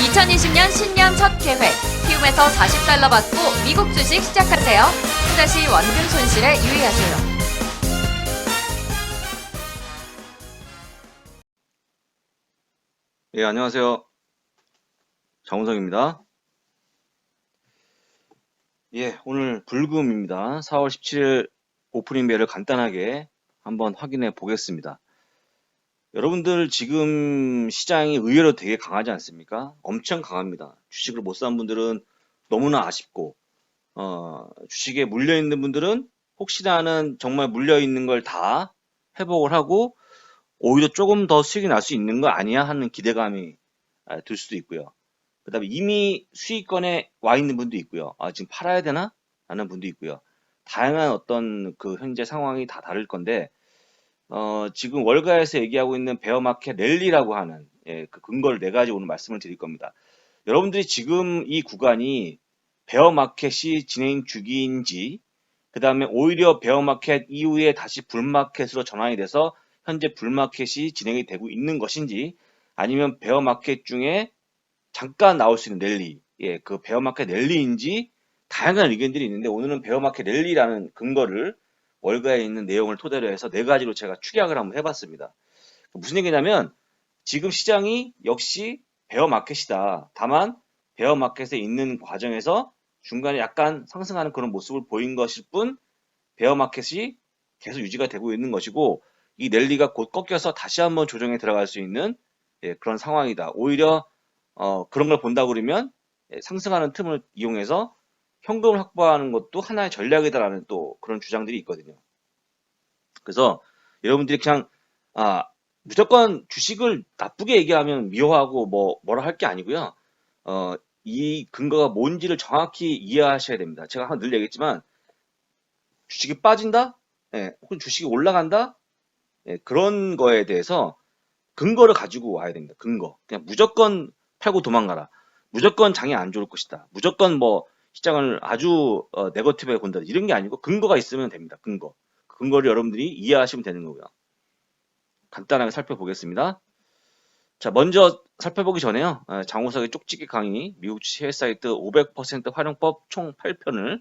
2020년 신년 첫 계획. 키움에서 40달러 받고 미국 주식 시작하세요. 투자 시 원금 손실에 유의하세요. 예, 안녕하세요. 정우성입니다. 예, 오늘 불금입니다. 4월 17일 오프닝 벨을 간단하게 한번 확인해 보겠습니다. 여러분들 지금 시장이 의외로 되게 강하지 않습니까? 엄청 강합니다. 주식을 못 산 분들은 너무나 아쉽고, 어, 주식에 물려 있는 분들은 혹시나는 정말 물려 있는 걸 다 회복을 하고 오히려 조금 더 수익이 날 수 있는 거 아니야 하는 기대감이 아, 들 수도 있고요. 그 다음에 이미 수익권에 와 있는 분도 있고요. 아, 지금 팔아야 되나? 하는 분도 있고요. 다양한 어떤 그 현재 상황이 다 다를 건데, 어, 지금 월가에서 얘기하고 있는 베어마켓 랠리라고 하는 예, 그 근거를 네 가지 오늘 말씀을 드릴 겁니다. 여러분들이 지금 이 구간이 베어마켓이 진행 중인지, 그 다음에 오히려 베어마켓 이후에 다시 불마켓으로 전환이 돼서 현재 불마켓이 진행이 되고 있는 것인지 아니면 베어마켓 중에 잠깐 나올 수 있는 랠리, 예, 그 베어마켓 랠리인지 다양한 의견들이 있는데 오늘은 베어마켓 랠리라는 근거를 월가에 있는 내용을 토대로 해서 네 가지로 제가 축약을 한번 해봤습니다. 무슨 얘기냐면 지금 시장이 역시 베어 마켓이다. 다만 베어 마켓에 있는 과정에서 중간에 약간 상승하는 그런 모습을 보인 것일 뿐 베어 마켓이 계속 유지가 되고 있는 것이고 이 랠리가 곧 꺾여서 다시 한번 조정에 들어갈 수 있는 예, 그런 상황이다. 오히려 어, 그런 걸 본다 그러면 예, 상승하는 틈을 이용해서 현금을 확보하는 것도 하나의 전략이다라는 또 그런 주장들이 있거든요. 그래서 여러분들이 그냥 아, 무조건 주식을 나쁘게 얘기하면 미워하고 뭐 뭐라 할 게 아니고요. 어, 이 근거가 뭔지를 정확히 이해하셔야 됩니다. 제가 한늘 얘기했지만 주식이 빠진다? 예, 혹은 주식이 올라간다? 예, 그런 거에 대해서 근거를 가지고 와야 됩니다. 근거. 그냥 무조건 팔고 도망가라. 무조건 장이 안 좋을 것이다. 무조건 뭐 시장을 아주 어, 네거티브하게 본다. 이런 게 아니고 근거가 있으면 됩니다. 근거. 그 근거를 여러분들이 이해하시면 되는 거고요. 간단하게 살펴보겠습니다. 자, 먼저 살펴보기 전에요. 아, 장호석의 쪽지기 강의, 미국 주식 사이트 500% 활용법 총 8편을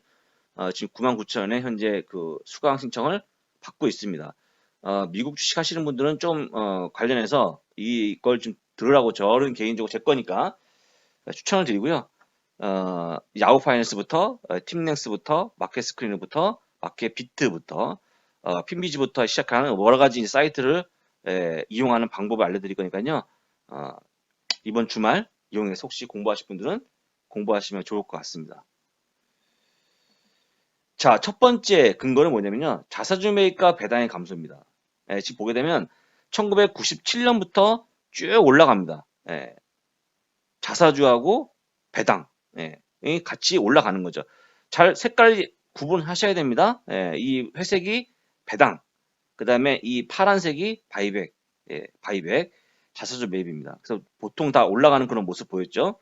어, 지금 99,000원에 현재 그 수강 신청을 받고 있습니다. 어, 미국 주식 하시는 분들은 좀 어, 관련해서 이걸 좀 들으라고 저는 개인적으로 제 거니까 추천을 드리고요. 어, 야후 파이낸스부터 어, 팀랭스부터 마켓 스크린부터 마켓 비트부터 어, 핀비지부터 시작하는 여러 가지 사이트를 에, 이용하는 방법을 알려드릴 거니까요. 어, 이번 주말 이용해서 혹시 공부하실 분들은 공부하시면 좋을 것 같습니다. 자, 첫 번째 근거는 뭐냐면요. 자사주 매입과 배당의 감소입니다. 예, 지금 보게 되면 1997년부터 쭉 올라갑니다. 예, 자사주하고 배당 예, 이 같이 올라가는 거죠. 잘 색깔 구분하셔야 됩니다. 예, 이 회색이 배당, 그 다음에 이 파란색이 바이백, 예, 바이백 자사주 매입입니다. 그래서 보통 다 올라가는 그런 모습 보였죠.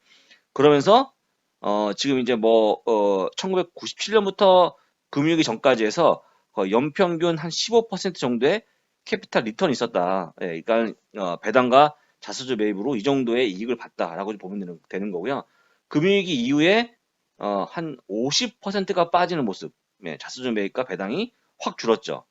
그러면서 어, 지금 이제 뭐 어, 1997년부터 금융위기 전까지 해서 연평균 한 15% 정도의 캐피탈 리턴이 있었다. 예, 그러니까 어, 배당과 자사주 매입으로 이 정도의 이익을 봤다라고 보면 되는, 되는 거고요. 금융위기 이후에 어, 한 50%가 빠지는 모습. 예, 자사주 매입과 배당이 확 줄었죠.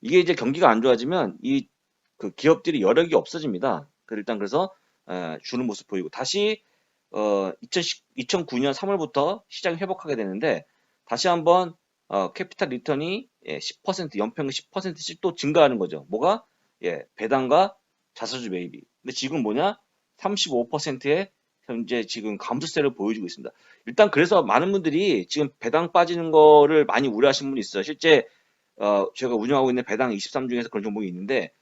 이게 이제 경기가 안 좋아지면 이 그 기업들이 여력이 없어집니다. 그 일단 그래서 에, 주는 모습 보이고 다시 어, 2010, 2009년 3월부터 시장이 회복하게 되는데 다시 한번 어, 캐피탈 리턴이 예, 10% 연평균 10%씩 또 증가하는 거죠. 뭐가 예, 배당과 자사주 매입이. 근데 지금 뭐냐? 35%의 현재 지금 감소세를 보여주고 있습니다. 일단 그래서 많은 분들이 지금 배당 빠지는 거를 많이 우려하시는 분이 있어요. 실제 어, 제가 운영하고 있는 배당 23 중에서 그런 종목이 있는데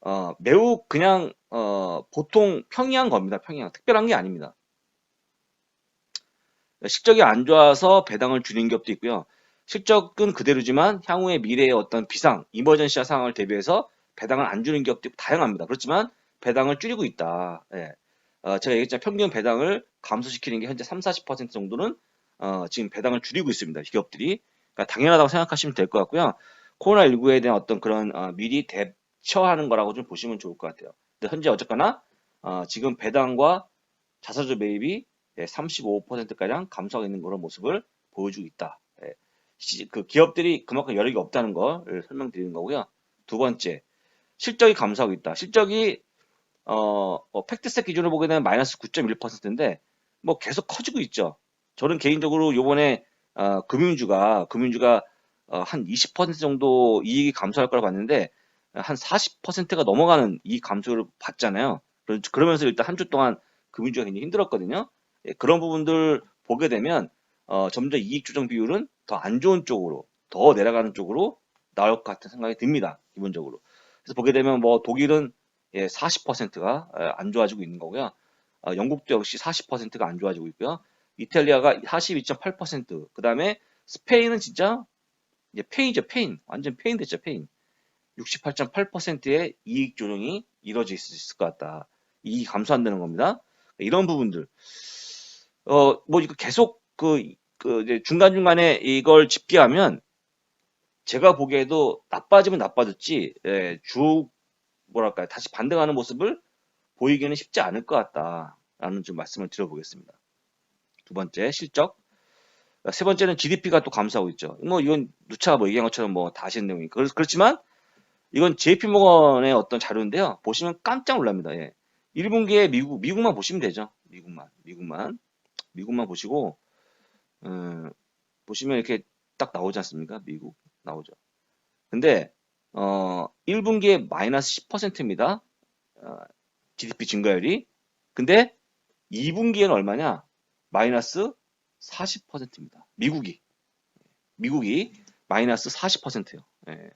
어, 매우 그냥 어, 보통 평이한 겁니다. 평이한 특별한 게 아닙니다. 실적이 안 좋아서 배당을 줄인 기업도 있고요. 실적은 그대로지만 향후의 미래의 어떤 비상, 이머전시아 상황을 대비해서 배당을 안 주는 기업도 다양합니다. 그렇지만 배당을 줄이고 있다. 예. 어, 제가 얘기했잖아요. 평균 배당을 감소시키는 게 현재 3, 40% 정도는 어, 지금 배당을 줄이고 있습니다. 기업들이. 그러니까 당연하다고 생각하시면 될 것 같고요. 코로나19에 대한 어떤 그런 어, 미리 대처하는 거라고 좀 보시면 좋을 것 같아요. 근데 현재 어쨌거나 어, 지금 배당과 자사주 매입이 35%가량 감소하고 있는 그런 모습을 보여주고 있다. 예, 시- 그 기업들이 그만큼 여력이 없다는 걸 설명드리는 거고요. 두 번째, 실적이 감소하고 있다. 실적이 어, 어, 팩트셋 기준으로 보게 되면 마이너스 9.1%인데 뭐 계속 커지고 있죠. 저는 개인적으로 요번에 어, 금융주가 금융주가 어, 한 20% 정도 이익이 감소할 거라 봤는데 한 40%가 넘어가는 이익 감소를 봤잖아요. 그러- 그러면서 일단 한 주 동안 금융주가 굉장히 힘들었거든요. 예, 그런 부분들 보게 되면 어, 점점 이익 조정 비율은 더 안 좋은 쪽으로 더 내려가는 쪽으로 나올 것 같은 생각이 듭니다. 기본적으로. 그래서 보게 되면 뭐 독일은 예, 40%가 안 좋아지고 있는 거고요. 어, 영국도 역시 40%가 안 좋아지고 있고요. 이탈리아가 42.8%, 그 다음에 스페인은 진짜 이제 페인이죠, 페인. 완전 페인 됐죠, 페인. 68.8%의 이익 조정이 이루어질 수 있을 것 같다. 이익이 감소한다는 겁니다. 이런 부분들. 어, 뭐 이거 계속 그, 그 이제 중간중간에 이걸 집계하면 제가 보기에도 나빠지면 나빠졌지, 예, 주, 뭐랄까요, 다시 반등하는 모습을 보이기는 쉽지 않을 것 같다라는 좀 말씀을 드려보겠습니다. 두 번째, 실적. 세 번째는 GDP가 또 감소하고 있죠. 뭐 이건 누차가 뭐 얘기한 것처럼 뭐 다 아시는 내용이니까. 그렇- 그렇지만 이건 JP모건의 어떤 자료인데요. 보시면 깜짝 놀랍니다. 예. 1분기에 미국, 미국만 보시면 되죠. 미국만, 미국만. 미국만 보시고, 음, 보시면 이렇게 딱 나오지 않습니까? 미국 나오죠. 근데, 어, 1분기에 마이너스 10%입니다. 어, GDP 증가율이. 근데 2분기에는 얼마냐? 마이너스 40%입니다. 미국이. 미국이 마이너스 40%예요. 예.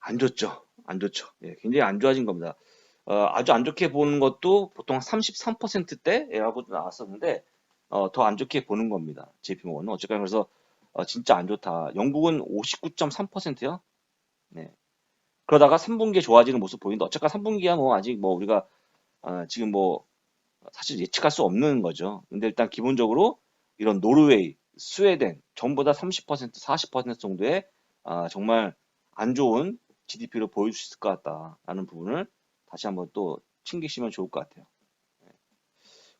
안 좋죠. 안 좋죠. 예, 굉장히 안 좋아진 겁니다. 어, 아주 안 좋게 보는 것도 보통 33%대라고 나왔었는데 어, 더 안 좋게 보는 겁니다. JP모건은 어쨌거나 그래서 어, 진짜 안 좋다. 영국은 59.3%요. 네. 그러다가 3분기에 좋아지는 모습 보이는데 어쨌거나 3분기야 뭐 아직 뭐 우리가 어, 지금 뭐 사실 예측할 수 없는 거죠. 근데 일단 기본적으로 이런 노르웨이, 스웨덴 전부 다 30%, 40% 정도의 아, 정말 안 좋은 GDP를 보여줄 수 있을 것 같다라는 부분을 다시 한번 또 챙기시면 좋을 것 같아요.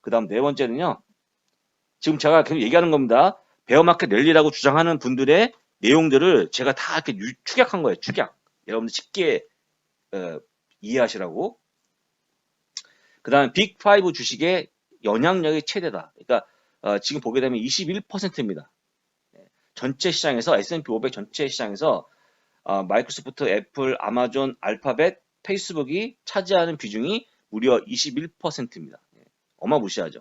그 다음 네 번째는요. 지금 제가 계속 얘기하는 겁니다. 베어마켓 랠리라고 주장하는 분들의 내용들을 제가 다 이렇게 유- 축약한 거예요. 축약. 여러분들 쉽게 어, 이해하시라고. 그 다음에 빅5 주식의 영향력이 최대다. 그러니까 어, 지금 보게 되면 21%입니다. 전체 시장에서 S&P 500 전체 시장에서 어, 마이크로소프트, 애플, 아마존, 알파벳, 페이스북이 차지하는 비중이 무려 21%입니다. 어마무시하죠.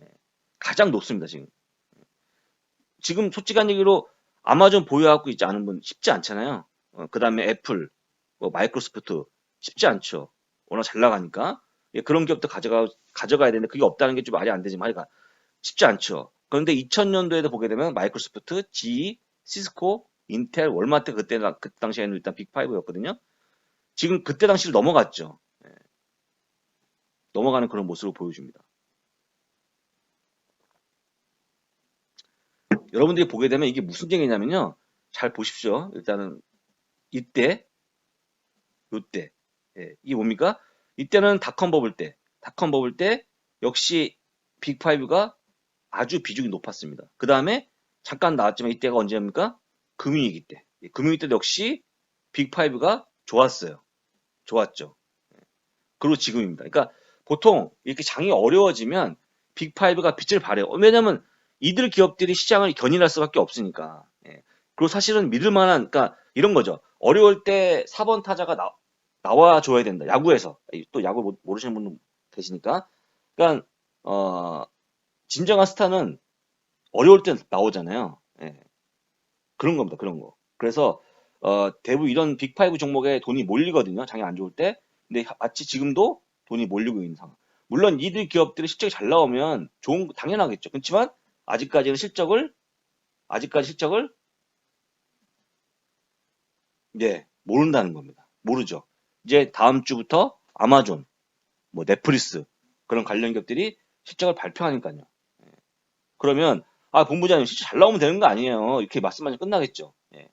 예. 가장 높습니다, 지금. 지금 솔직한 얘기로 아마존 보유하고 있지 않은 분 쉽지 않잖아요. 그 다음에 애플, 뭐 마이크로소프트 쉽지 않죠. 워낙 잘 나가니까. 예, 그런 기업도 가져가, 가져가야 되는데 그게 없다는 게 좀 말이 안 되지만 하여간 쉽지 않죠. 그런데 2000년도에도 보게 되면 마이크로소프트, GE, 시스코, 인텔, 월마트 그때 그 당시에는 일단 빅5였거든요. 지금 그때 당시를 넘어갔죠. 예. 넘어가는 그런 모습을 보여줍니다. 여러분들이 보게 되면 이게 무슨 얘기냐면요. 잘 보십시오. 일단은 이때, 요때, 예, 이게 뭡니까? 이때는 닷컴 버블 때, 닷컴 버블 때 역시 빅5가 아주 비중이 높았습니다. 그 다음에 잠깐 나왔지만 이때가 언제입니까? 금융위기 때. 예, 금융위기 때도 역시 빅5가 좋았어요. 좋았죠. 예. 그리고 지금입니다. 그러니까 보통 이렇게 장이 어려워지면 빅5가 빛을 발해요. 왜냐면 이들 기업들이 시장을 견인할 수밖에 없으니까. 예. 그리고 사실은 믿을 만한, 그러니까 이런 거죠. 어려울 때 4번 타자가 나, 나와줘야 된다. 야구에서. 또 야구 모- 모르시는 분도 계시니까. 그러니까, 어, 진정한 스타는 어려울 때 나오잖아요. 예. 그런 겁니다. 그런 거. 그래서, 어, 대부분 이런 빅5 종목에 돈이 몰리거든요. 장이 안 좋을 때. 근데 마치 지금도 돈이 몰리고 있는 상황. 물론 이들 기업들이 실적이 잘 나오면 좋은, 거 당연하겠죠. 그렇지만 아직까지는 실적을, 아직까지 실적을, 예, 모른다는 겁니다. 모르죠. 이제 다음 주부터 아마존, 뭐 넷플릭스, 그런 관련 기업들이 실적을 발표하니까요. 예. 그러면, 아, 본부장님 실적 잘 나오면 되는 거 아니에요. 이렇게 말씀하시면 끝나겠죠. 예.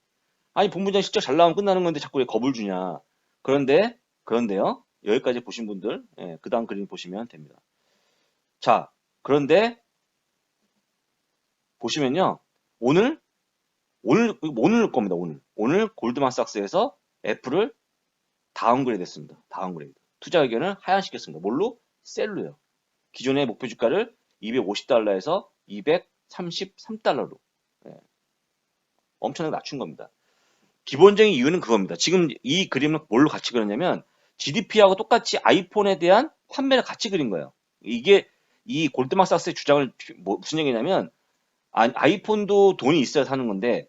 아니, 본부장 실적 잘 나오면 끝나는 건데 자꾸 왜 겁을 주냐. 그런데, 그런데요. 여기까지 보신 분들, 예, 그 다음 그림 보시면 됩니다. 자, 그런데 보시면요. 오늘, 오늘, 오늘 겁니다. 오늘. 오늘 골드만삭스에서 애플을 다운그레이드 했습니다. 다운그레이드. 투자 의견을 하향시켰습니다. 뭘로? 셀로요. 기존의 목표 주가를 250달러에서 233달러로 예. 엄청나게 낮춘 겁니다. 기본적인 이유는 그겁니다. 지금 이 그림을 뭘로 같이 그렸냐면 GDP하고 똑같이 아이폰에 대한 판매를 같이 그린 거예요. 이게 이 골드만삭스의 주장을 뭐- 무슨 얘기냐면 아, 아이폰도 돈이 있어야 사는 건데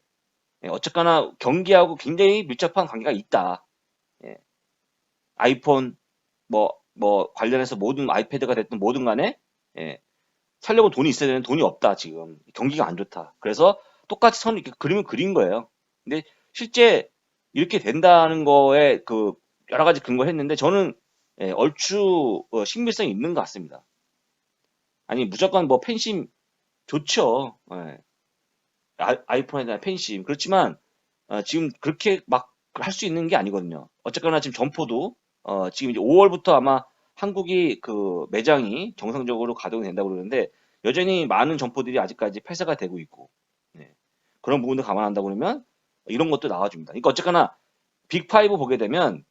예, 어쨌거나 경기하고 굉장히 밀접한 관계가 있다. 예. 아이폰 뭐 뭐 관련해서 모든 아이패드가 됐든 뭐든 간에 예, 살려고 돈이 있어야 되는 돈이 없다 지금 경기가 안 좋다. 그래서 똑같이 선 이렇게 그림을 그린 거예요. 근데 실제 이렇게 된다는 거에 그 여러 가지 근거를 했는데 저는 예, 얼추 어, 신빙성이 있는 것 같습니다. 아니 무조건 뭐 팬심 좋죠. 예. 아, 아이폰에 대한 팬심 그렇지만 어, 지금 그렇게 막 할 수 있는 게 아니거든요. 어쨌거나 지금 점포도 어, 지금 이제 5월부터 아마 한국이 그 매장이 정상적으로 가동이 된다고 그러는데 여전히 많은 점포들이 아직까지 폐쇄가 되고 있고 네. 그런 부분도 감안한다고 그러면 이런 것도 나와줍니다. 그러니까 어쨌거나 빅5 보게 되면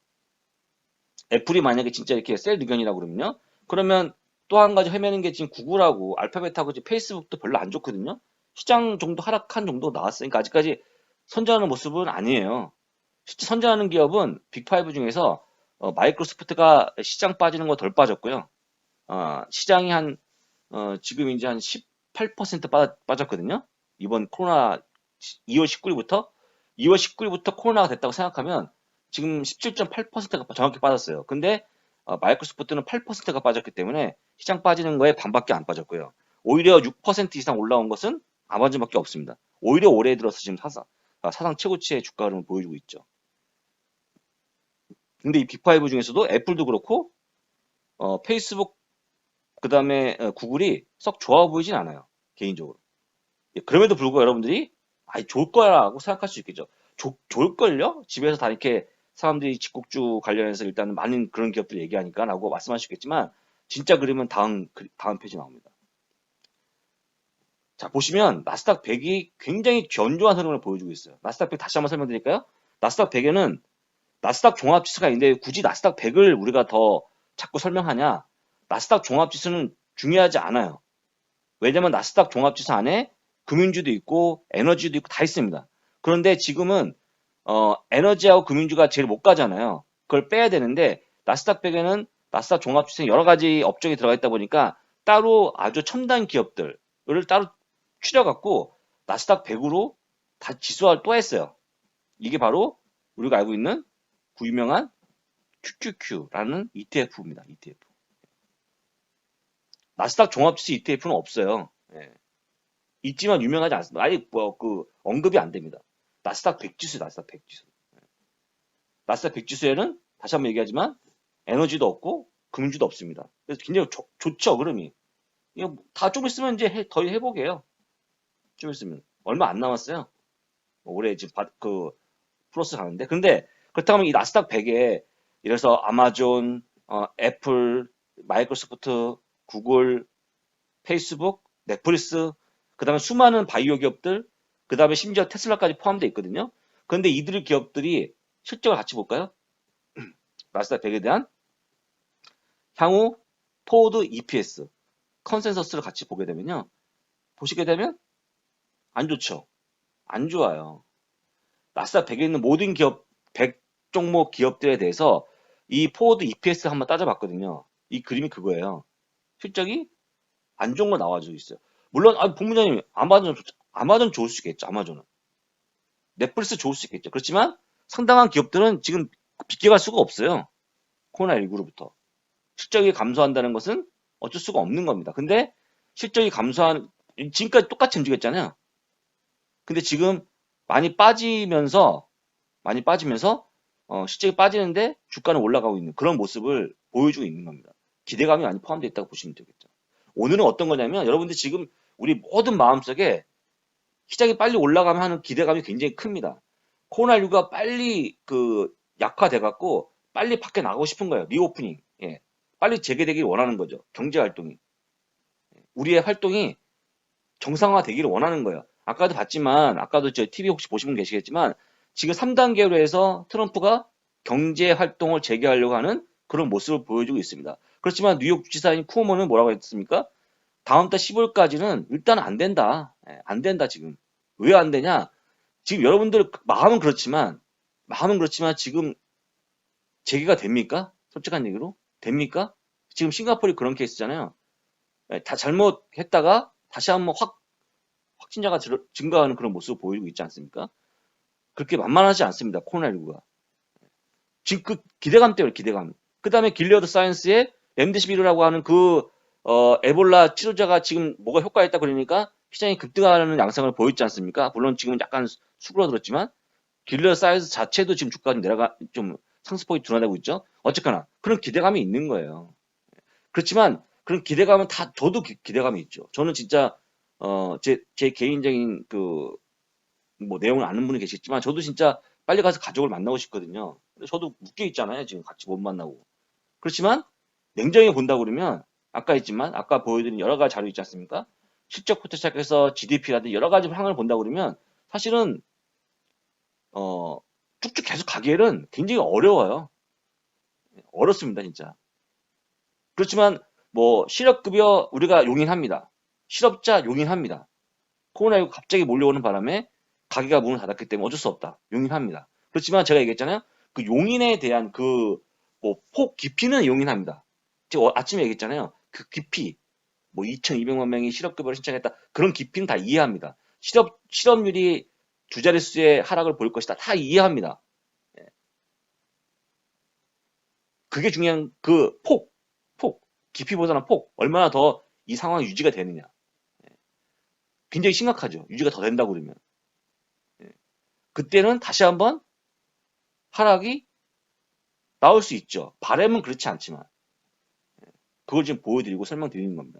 애플이 만약에 진짜 이렇게 셀 의견이라고 그러면요. 그러면 또 한 가지 헤매는 게 지금 구글하고 알파벳하고 지금 페이스북도 별로 안 좋거든요. 시장 정도 하락한 정도 나왔으니까 아직까지 선전하는 모습은 아니에요. 실제 선전하는 기업은 빅5 중에서 어, 마이크로소프트가 시장 빠지는 거 덜 빠졌고요. 어, 시장이 한 어, 지금 이제 한 18% 빠, 빠졌거든요. 이번 코로나 2월 19일부터 2월 19일부터 코로나가 됐다고 생각하면 지금 17.8%가 정확히 빠졌어요. 근데 어, 마이크로소프트는 8%가 빠졌기 때문에 시장 빠지는 거에 반밖에 안 빠졌고요. 오히려 6% 이상 올라온 것은 아마존밖에 없습니다. 오히려 올해 들어서 지금 사상, 아, 사상 최고치의 주가 흐름을 보여주고 있죠. 근데 이 빅5 중에서도 애플도 그렇고 어, 페이스북 그 다음에 어, 구글이 썩 좋아 보이진 않아요. 개인적으로. 예, 그럼에도 불구하고 여러분들이 아이 좋을 거라고 생각할 수 있겠죠. 좋, 좋을걸요? 집에서 다 이렇게 사람들이 집국주 관련해서 일단 많은 그런 기업들 얘기하니까 라고 말씀하시겠지만 진짜 그림은 다음 그- 다음 페이지 나옵니다. 자 보시면 나스닥 100이 굉장히 견조한 흐름을 보여주고 있어요. 나스닥 100 다시 한번 설명드릴까요? 나스닥 100에는 나스닥 종합지수가 있는데 굳이 나스닥 100을 우리가 더 자꾸 설명하냐? 나스닥 종합지수는 중요하지 않아요. 왜냐면 나스닥 종합지수 안에 금융주도 있고 에너지도 있고 다 있습니다. 그런데 지금은 어, 에너지하고 금융주가 제일 못 가잖아요. 그걸 빼야 되는데 나스닥 100에는 나스닥 종합지수에 여러 가지 업종이 들어가 있다 보니까 따로 아주 첨단 기업들을 따로 추려갖고 나스닥 100으로 다 지수화를 또 했어요. 이게 바로 우리가 알고 있는 그 유명한 QQQ라는 ETF입니다. ETF. 나스닥 종합지수 ETF는 없어요. 예. 있지만 유명하지 않습니다. 아직 뭐 그 언급이 안 됩니다. 나스닥 100 지수, 나스닥 100 지수. 예. 나스닥 100 지수에는 다시 한번 얘기하지만 에너지도 없고 금융주도 없습니다. 그래서 굉장히 좋- 좋죠, 그럼이. 이거 다 좀 있으면 이제 해, 더 해보게요. 좀 있으면 얼마 안 남았어요. 올해 지금 바- 그 플러스 가는데 근데 그렇다면 이 나스닥 100에 이래서 아마존, 어, 애플, 마이크로소프트, 구글, 페이스북, 넷플릭스, 그 다음에 수많은 바이오 기업들, 그 다음에 심지어 테슬라까지 포함되어 있거든요. 그런데 이들 기업들이 실적을 같이 볼까요? 나스닥 100에 대한 향후 포워드 EPS, 컨센서스를 같이 보게 되면요. 보시게 되면 안 좋죠. 안 좋아요. 나스닥 100에 있는 모든 기업, 100 종목 기업들에 대해서 이 포워드 EPS 한번 따져봤거든요. 이 그림이 그거예요. 실적이 안 좋은 거 나와주고 있어요. 물론, 아, 본부장님, 아마존, 좋- 아마존 좋을 수 있겠죠, 아마존은. 넷플릭스 좋을 수 있겠죠. 그렇지만 상당한 기업들은 지금 비껴갈 수가 없어요. 코로나19로부터. 실적이 감소한다는 것은 어쩔 수가 없는 겁니다. 근데 실적이 감소한, 지금까지 똑같이 움직였잖아요. 근데 지금 많이 빠지면서, 많이 빠지면서, 어, 실적이 빠지는데 주가는 올라가고 있는 그런 모습을 보여주고 있는 겁니다. 기대감이 많이 포함되어 있다고 보시면 되겠죠. 오늘은 어떤 거냐면 여러분들 지금 우리 모든 마음속에 시장이 빨리 올라가면 하는 기대감이 굉장히 큽니다. 코로나19가 빨리 그 약화돼 갖고 빨리 밖에 나가고 싶은 거예요. 리오프닝. 예. 빨리 재개되길 원하는 거죠. 경제 활동이. 우리의 활동이 정상화 되기를 원하는 거예요. 아까도 봤지만, 아까도 저 TV 혹시 분 계시겠지만, 지금 3단계로 해서 트럼프가 경제 활동을 재개하려고 하는 그런 모습을 보여주고 있습니다. 그렇지만 뉴욕 주지사인 쿠오모는 뭐라고 했습니까? 다음 달 15일까지는 일단 안 된다. 예, 안 된다, 지금. 왜 안 되냐? 지금 여러분들 마음은 그렇지만, 마음은 그렇지만 지금 재개가 됩니까? 솔직한 얘기로? 됩니까? 지금 싱가포르이 그런 케이스잖아요. 예, 다 잘못했다가 다시 한번 확 확진자가 들- 증가하는 그런 모습을 보이고 있지 않습니까? 그렇게 만만하지 않습니다. 코로나19가. 지금 그 기대감 때문에 기대감. 그 다음에 길리어드 사이언스의 렘데시비르라고 하는 그 어, 에볼라 치료자가 지금 뭐가 효과가 있다 그러니까 시장이 급등하는 양상을 보였지 않습니까? 물론 지금은 약간 수- 수그러들었지만 길리어드 사이언스 자체도 지금 주가가 좀 내려가 좀 상승폭이 둔화되고 있죠. 어쨌거나 그런 기대감이 있는 거예요. 그렇지만 그런 기대감은 다 저도 기, 대감이 있죠. 저는 진짜 어, 제, 제 개인적인 그, 뭐, 내용을 아는 분이 계시겠지만, 저도 진짜 빨리 가서 가족을 만나고 싶거든요. 저도 묶여 있잖아요. 지금 같이 못 만나고. 그렇지만, 냉정히 본다고 그러면, 아까 했지만, 아까 보여드린 여러 가지 자료 있지 않습니까? 실적부터 시작해서 GDP라든지 여러 가지 상황을 본다고 그러면, 사실은, 어, 쭉쭉 계속 가기에는 굉장히 어려워요. 어렵습니다, 진짜. 그렇지만, 뭐, 실업급여 우리가 용인합니다. 실업자 용인합니다. 코로나19 갑자기 몰려오는 바람에 가게가 문을 닫았기 때문에 어쩔 수 없다. 용인합니다. 그렇지만 제가 얘기했잖아요. 그 용인에 대한 그 뭐 폭 깊이는 용인합니다. 제가 어- 아침에 얘기했잖아요. 그 깊이 뭐 2,200만 명이 실업급여를 신청했다. 그런 깊이는 다 이해합니다. 실업 실업률이 두 자릿수의 하락을 볼 것이다. 다 이해합니다. 예. 그게 중요한 그 폭, 폭, 깊이보다는 폭 얼마나 더 이 상황이 유지가 되느냐. 굉장히 심각하죠. 유지가 더 된다고 그러면. 예. 그때는 다시 한번 하락이 나올 수 있죠. 바람은 그렇지 않지만. 예. 그걸 지금 보여드리고 설명드리는 겁니다.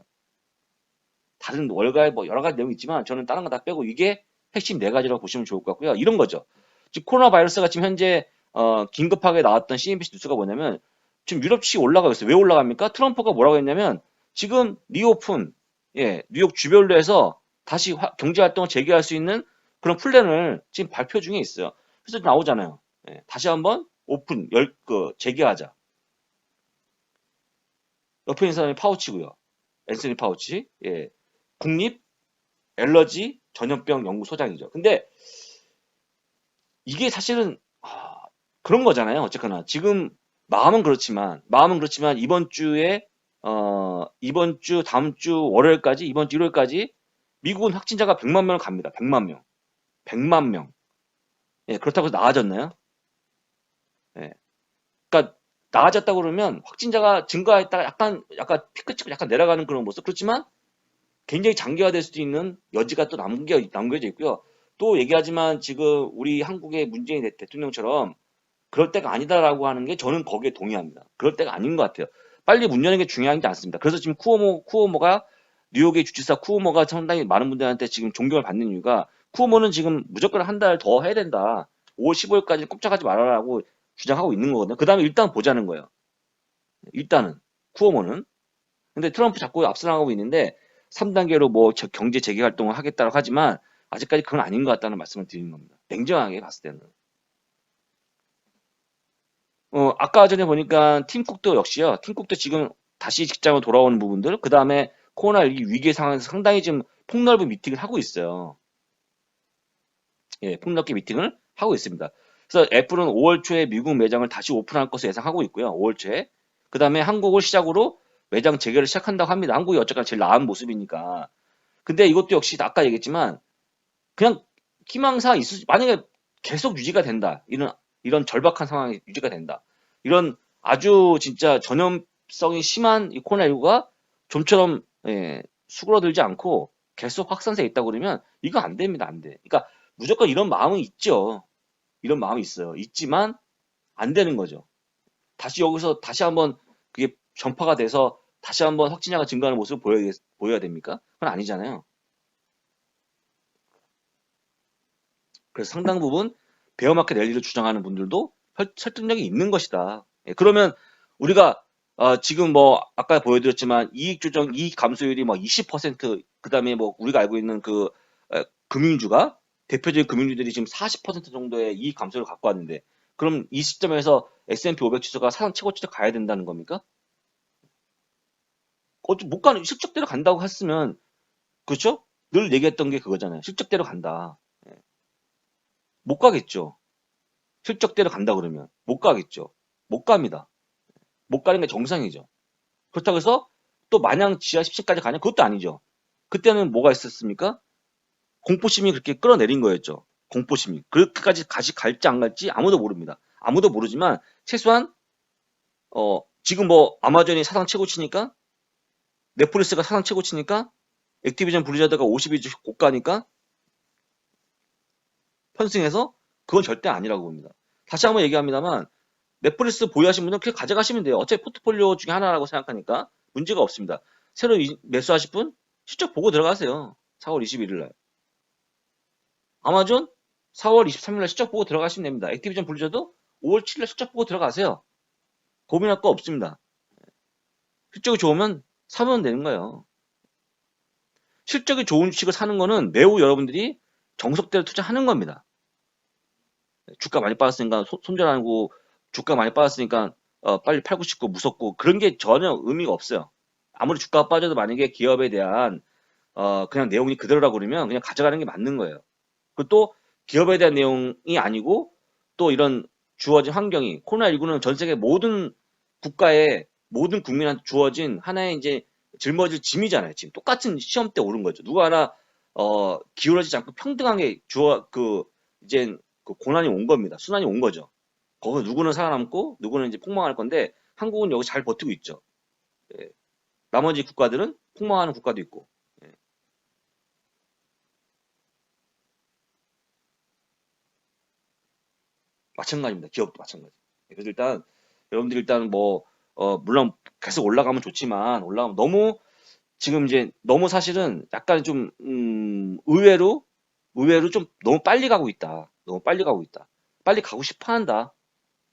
다른 월가에 뭐 여러 가지 내용이 있지만 저는 다른 거 다 빼고 이게 핵심 네 가지라고 보시면 좋을 것 같고요. 이런 거죠. 지금 코로나 바이러스가 지금 현재 어, 긴급하게 나왔던 CNBC 뉴스가 뭐냐면 지금 유럽 주식이 올라가고 있어요. 왜 올라갑니까? 트럼프가 뭐라고 했냐면 지금 리오픈 예, 뉴욕 주별로 해서 다시 화- 경제 활동을 재개할 수 있는 그런 플랜을 지금 발표 중에 있어요. 그래서 나오잖아요. 예, 다시 한번 오픈 열 그 재개하자. 옆에 있는 사람이 파우치고요. 앤서니 파우치. 예. 국립 엘러지 전염병 연구소장이죠. 근데 이게 사실은 아, 그런 거잖아요. 어쨌거나 지금 마음은 그렇지만 마음은 그렇지만 이번 주에 어 이번 주 다음 주 월요일까지 이번 주 1월까지 미국은 확진자가 100만 명을 갑니다. 100만 명. 100만 명. 예, 그렇다고 나아졌나요? 예. 그러니까 나아졌다고 그러면 확진자가 증가했다가 약간 약간 피크 치고 약간 내려가는 그런 모습. 그렇지만 굉장히 장기화될 수도 있는 여지가 또 남겨 남겨져 있고요. 또 얘기하지만 지금 우리 한국의 문재인 대- 대통령처럼 그럴 때가 아니다라고 하는 게 저는 거기에 동의합니다. 그럴 때가 아닌 것 같아요. 빨리 문 여는 게 중요한 게 않습니다. 그래서 지금 쿠오모 쿠오모가 뉴욕의 주지사 쿠오모가 상당히 많은 분들한테 지금 존경을 받는 이유가 쿠오모는 지금 무조건 한 달 더 해야 된다. 5월 15일까지 꼼짝하지 말아라고 주장하고 있는 거거든요. 그 다음에 일단 보자는 거예요. 일단은 쿠오모는. 근데 트럼프 자꾸 앞서 나가고 있는데 3단계로 뭐 저- 경제 재개 활동을 하겠다고 하지만 아직까지 그건 아닌 것 같다는 말씀을 드리는 겁니다. 냉정하게 봤을 때는. 어, 아까 전에 보니까 팀쿡도 역시요. 팀쿡도 지금 다시 직장으로 돌아오는 부분들, 그 다음에 코로나19 위기 상황에서 상당히 지금 폭넓은 미팅을 하고 있어요. 예, 폭넓게 미팅을 하고 있습니다. 그래서 애플은 5월 초에 미국 매장을 다시 오픈할 것을 예상하고 있고요. 5월 초에. 그 다음에 한국을 시작으로 매장 재개를 시작한다고 합니다. 한국이 어쨌거나 제일 나은 모습이니까. 근데 이것도 역시 아까 얘기했지만 그냥 희망사 있을 수- 만약에 계속 유지가 된다. 이런 이런 절박한 상황이 유지가 된다. 이런 아주 진짜 전염성이 심한 이 코로나19가 좀처럼 예, 수그러들지 않고 계속 확산세 있다고 그러면 이거 안 됩니다. 안 돼. 그러니까 무조건 이런 마음은 있죠. 이런 마음이 있어요. 있지만 안 되는 거죠. 다시 여기서 다시 한번 그게 전파가 돼서 다시 한번 확진자가 증가하는 모습을 보여야, 보여야 됩니까? 그건 아니잖아요. 그래서 상당 부분 베어마켓 랠리를 주장하는 분들도 설- 설득력이 있는 것이다. 예, 그러면 우리가 어, 지금 뭐 아까 보여드렸지만 이익 조정 이익 감소율이 뭐 20% 그다음에 뭐 우리가 알고 있는 그 어, 금융주가 대표적인 금융주들이 지금 40% 정도의 이익 감소를 갖고 왔는데 그럼 이 시점에서 S&P 500 지수가 사상 최고치로 가야 된다는 겁니까? 어못 가는 실적대로 간다고 했으면 그렇죠? 늘 얘기했던 게 그거잖아요. 실적대로 간다. 예. 못 가겠죠. 실적대로 간다 그러면 못 가겠죠. 못 갑니다. 못 가는 게 정상이죠. 그렇다고 해서 또 마냥 지하 10층까지 가냐? 그것도 아니죠. 그때는 뭐가 있었습니까? 공포심이 그렇게 끌어내린 거였죠. 공포심이. 그렇게까지 가시 갈지 안 갈지 아무도 모릅니다. 아무도 모르지만 최소한 어 지금 뭐 아마존이 사상 최고치니까 넷플릭스가 사상 최고치니까 액티비전 블리자드가 52주 고가니까 편승해서 그건 절대 아니라고 봅니다. 다시 한번 얘기합니다만 넷플릭스 보유하신 분은 그냥 가져가시면 돼요. 어차피 포트폴리오 중에 하나라고 생각하니까 문제가 없습니다. 새로 이- 매수하실 분 실적 보고 들어가세요. 4월 21일 날. 아마존 4월 23일 날 실적 보고 들어가시면 됩니다. 액티비전 블리자드 5월 7일 날 실적 보고 들어가세요. 고민할 거 없습니다. 실적이 좋으면 사면 되는 거예요. 실적이 좋은 주식을 사는 거는 매우 여러분들이 정석대로 투자하는 겁니다. 주가 많이 빠졌으니까 손- 손절하고 주가 많이 빠졌으니까 어, 빨리 팔고 싶고 무섭고 그런 게 전혀 의미가 없어요. 아무리 주가가 빠져도 만약에 기업에 대한 어, 그냥 내용이 그대로라고 그러면 그냥 가져가는 게 맞는 거예요. 그리고 또 기업에 대한 내용이 아니고 또 이런 주어진 환경이 코로나19는 전 세계 모든 국가의 모든 국민한테 주어진 하나의 이제 짊어질 짐이잖아요. 지금 똑같은 시험 때 오른 거죠. 누가 하나 어, 기울어지지 않고 평등하게 주어 그 이제 그 고난이 온 겁니다. 순환이 온 거죠. 거기서 누구는 살아남고 누구는 이제 폭망할 건데 한국은 여기 잘 버티고 있죠. 예. 나머지 국가들은 폭망하는 국가도 있고. 마찬가지입니다. 기업도 마찬가지. 예, 그래서 일단 여러분들 일단 뭐 어, 물론 계속 올라가면 좋지만 올라가면 너무 지금 이제 너무 사실은 약간 좀 음, 의외로 의외로 좀 너무 빨리 가고 있다. 너무 빨리 가고 있다. 빨리 가고 싶어 한다.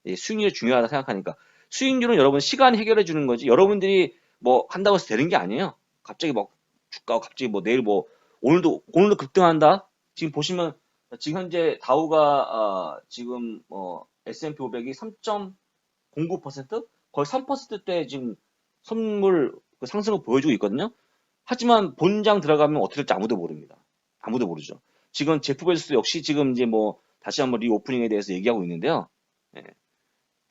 예, 수익률이 중요하다 생각하니까 수익률은 여러분 시간이 해결해 주는 거지 여러분들이 뭐 한다고 해서 되는 게 아니에요. 갑자기 막 주가가 갑자기 뭐 내일 뭐 오늘도 오늘도 급등한다. 지금 보시면 지금 현재 다우가 아, 지금 뭐 S&P 500이 3.09% 거의 3%대 지금 선물 그 상승을 보여주고 있거든요. 하지만 본장 들어가면 어떻게 될지 아무도 모릅니다. 아무도 모르죠. 지금 제프 베조스 역시 지금 이제 뭐 다시 한번 리오프닝에 대해서 얘기하고 있는데요. 예.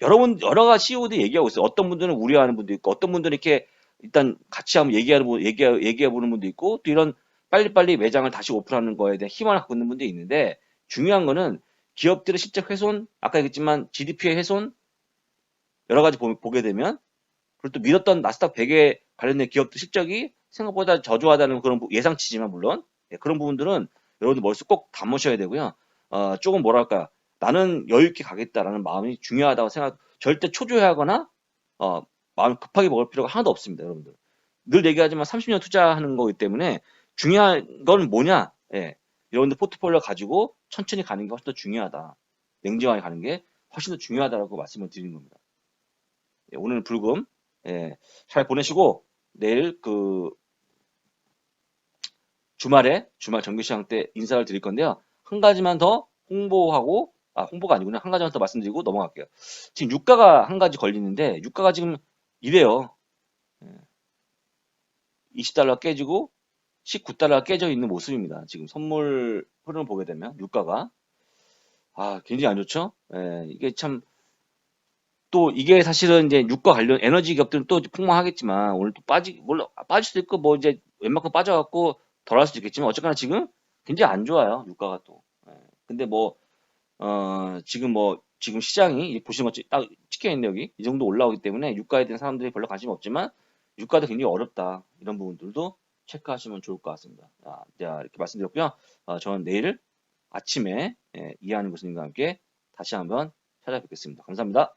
여러분 여러 가지 CEO들이 얘기하고 있어요. 어떤 분들은 우려하는 분도 있고 어떤 분들은 이렇게 일단 같이 한번 얘기하는 분 얘기 얘기해 보는 분도 있고 또 이런 빨리빨리 매장을 다시 오픈하는 거에 대한 희망을 갖고 있는 분도 있는데 중요한 거는 기업들의 실적 훼손 아까 얘기했지만 GDP의 훼손 여러 가지 보, 보게 되면 그리고 또 믿었던 나스닥 100에 관련된 기업들 실적이 생각보다 저조하다는 그런 부- 예상치지만 물론 예, 그런 부분들은 여러분들 머릿속 꼭 담으셔야 되고요. 어, 조금 뭐랄까 나는 여유 있게 가겠다라는 마음이 중요하다고 생각 절대 초조해하거나 어, 마음 급하게 먹을 필요가 하나도 없습니다, 여러분들. 늘 얘기하지만 30년 투자하는 거기 때문에 중요한 건 뭐냐? 예. 여러분들 포트폴리오 가지고 천천히 가는 게 훨씬 더 중요하다. 냉정하게 가는 게 훨씬 더 중요하다라고 말씀을 드리는 겁니다. 예, 오늘 불금 예, 잘 보내시고 내일 그 주말에 주말 정규시장 때 인사를 드릴 건데요. 한 가지만 더 홍보하고 아 홍보가 아니구나 한 가지만 더 말씀드리고 넘어갈게요. 지금 유가가 한 가지 걸리는데 유가가 지금 이래요. 예. 20달러 깨지고 19달러 깨져 있는 모습입니다. 지금 선물 흐름을 보게 되면 유가가 아 굉장히 안 좋죠. 예, 이게 참 또 이게 사실은 이제 유가 관련 에너지 기업들은 또 폭망하겠지만 오늘 또 빠지 물론 빠질 수도 있고 뭐 이제 웬만큼 빠져갖고 덜 할 수도 있겠지만 어쨌거나 지금 굉장히 안 좋아요 유가가 또. 예. 근데 뭐 어, 지금 뭐 지금 시장이 이 보시는 것처럼 딱 찍혀 있는 여기 이 정도 올라오기 때문에 유가에 대한 사람들이 별로 관심이 없지만 유가도 굉장히 어렵다 이런 부분들도 체크하시면 좋을 것 같습니다. 아, 자, 이렇게 말씀드렸고요. 어, 저는 내일 아침에 예, 이해하는 교수님과 함께 다시 한번 찾아뵙겠습니다. 감사합니다.